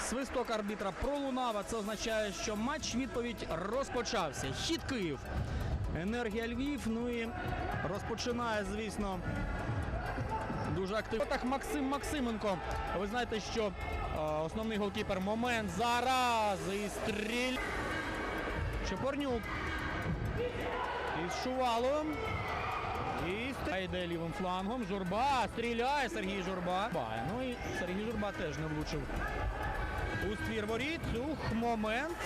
Свисток арбітра пролунав, а це означає, що матч відповідь розпочався. Хід Київ. Енергія Львів. Ну і розпочинає, звісно, дуже активно. Так Максим Максименко. Ви знаєте, що е, основний голкіпер момент зараз і стріль. Чепорнюк. Із Шуваловим. І йде лівим флангом. Журба стріляє Сергій Журба. Ба, Ну і Сергій Журба теж не влучив. У ствір воріт. Ух, момент.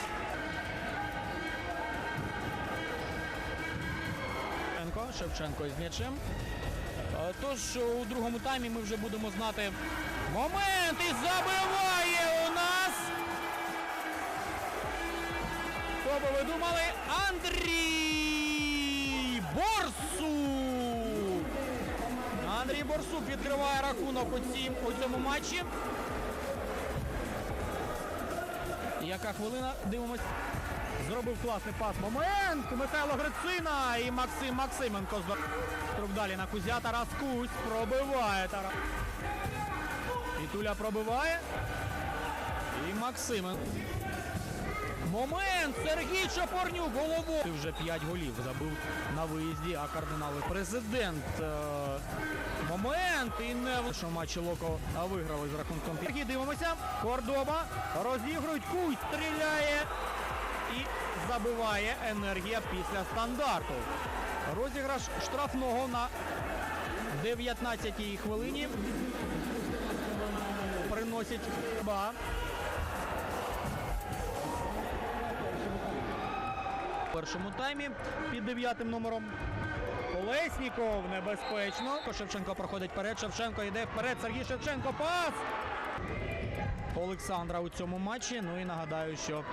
Шевченко, Шевченко із м'ячем. Е, Тож у другому таймі ми вже будемо знати момент і забиває у нас. Хто би ви думали? Андрій Борсук! Андрій Борсук відкриває рахунок у, цьому матчі. Яка хвилина? Дивимось. Зробив класний пас. Момент! Михайло Грицина і Максим Максименко. Струк далі на Кузя. Тарас Кузь пробиває. Тарас. Туля пробиває. І Максименко. Момент! Сергій Чапорнюк головою. Вже 5 голів забив на виїзді, а кардинали президент. е, Момент і не в- що матчі Локо виграли з рахунком. Сергій дивимося. Кордоба розігрують. Куй стріляє і забиває енергія після стандарту. Розіграш штрафного на 19-й хвилині. Приносить ба. Першому таймі під дев'ятим номером. Колесніков небезпечно. Шевченко проходить вперед. Шевченко йде вперед. Сергій Шевченко. Пас! Олександра у цьому матчі. Ну і нагадаю, що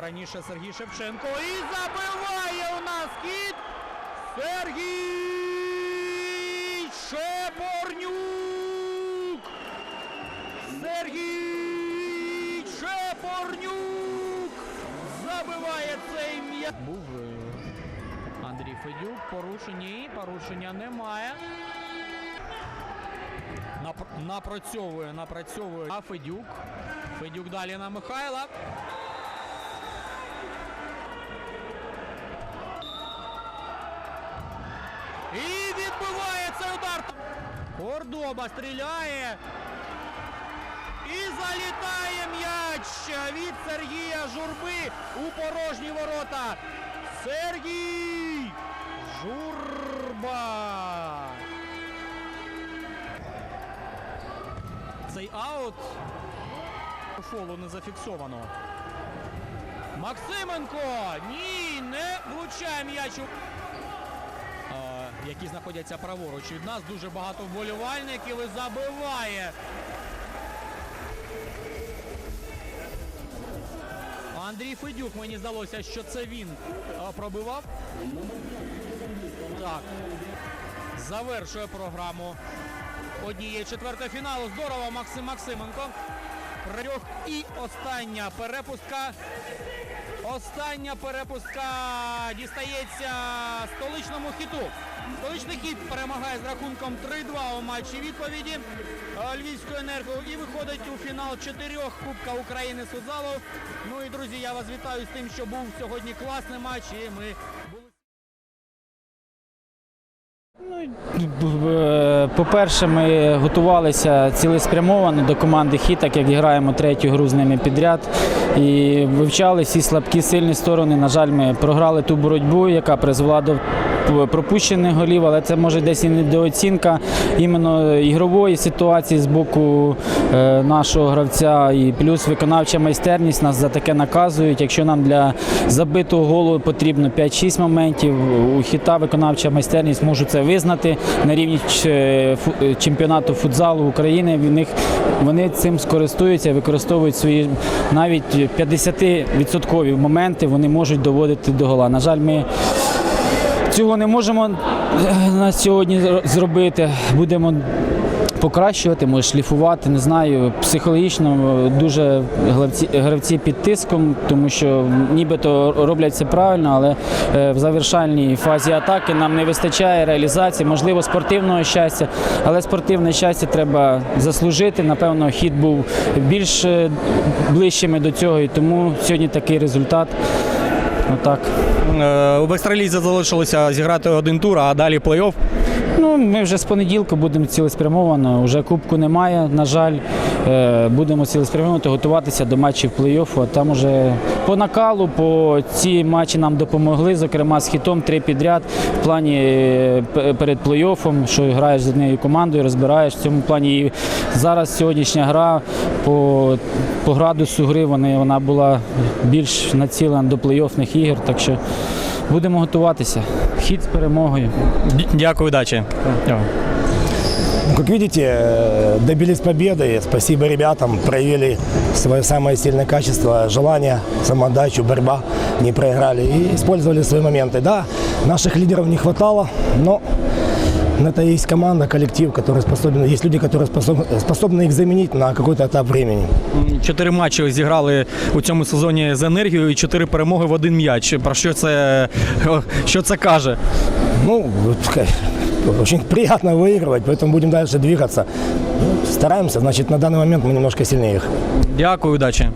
раніше Сергій Шевченко і забиває у нас хід Сергій Шепорнюк! Сергій Шепорнюк забиває цей м'яч. Федюк. Порушення ні, порушення немає. Напрацьовує, напрацьовує. А Федюк. Федюк далі на Михайла. І відбиває цей удар. Кордоба стріляє. І залітає м'яч від Сергія Журби у порожні ворота. Сергій Журба. Цей аут фолу не зафіксовано. Максименко! Ні, не влучає м'яч. у- Е, які знаходяться праворуч від нас. Дуже багато вболівальників і забиває. Андрій Федюк, мені здалося, що це він пробивав. Так. Завершує програму однієї четвертої фіналу. Здорово, Максим Максименко. Трьох і остання перепустка. Остання перепустка дістається столичному хіту. Столичний хіт перемагає з рахунком 3-2 у матчі відповіді е, Львівської енерго і виходить у фінал чотирьох Кубка України Судзалу. Ну і друзі, я вас вітаю з тим, що був сьогодні класний матч. І ми були. Е, По-перше, ми готувалися цілеспрямовано до команди Хіт, так як граємо третю гру з ними підряд. І вивчали всі слабкі сильні сторони. На жаль, ми програли ту боротьбу, яка призвела до пропущених голів, але це може десь і недооцінка іменно ігрової ситуації з боку е, нашого гравця. І плюс виконавча майстерність нас за таке наказують. Якщо нам для забитого голу потрібно 5-6 моментів, у хіта виконавча майстерність можу це визнати на рівні чемпіонату футзалу України. В них вони цим скористуються, використовують свої навіть 50% моменти. Вони можуть доводити до гола. На жаль, ми цього не можемо е, на сьогодні зр- зробити. Будемо покращувати, може шліфувати. Не знаю. Психологічно е, дуже гравці, гравці під тиском, тому що нібито роблять це правильно, але е, в завершальній фазі атаки нам не вистачає реалізації, можливо, спортивного щастя, але спортивне щастя треба заслужити. Напевно, хід був більш ближчими до цього, і тому сьогодні такий результат. Отак. Е, В екстралізі залишилося зіграти один тур, а далі плей-офф. Ну, ми вже з понеділка будемо цілеспрямовано. Вже кубку немає, на жаль. Е, Будемо цілеспрямовано готуватися до матчів плей-оффу. Там уже по накалу, по ці матчі нам допомогли, зокрема з хітом три підряд в плані е, перед плей-оффом, що граєш з однією командою, розбираєш в цьому плані. І зараз сьогоднішня гра по, по градусу гри вони, вона була більш націлена до плей-оффних ігор. Так що будемо готуватися. Хід з перемогою. Д- Дякую, удачі. Ну, Как видите, э, добились победы. Спасибо ребятам, проявили свое самое сильное качество, желание, самоотдачу, борьба, не проиграли и использовали свои моменты. Да, наших лидеров не хватало, но это есть команда, коллектив, который способен, есть люди, которые способны, способны их заменить на какой-то этап времени. М, Чотири матчі зіграли у цьому сезоні з енергією і чотири перемоги в один м'яч. Про що це, що це каже? Ну, вот, ка- очень приятно выигрывать, поэтому будем дальше двигаться. Ну, Стараемся, значит, на данный момент мы немножко сильнее их. Дякую, удачі.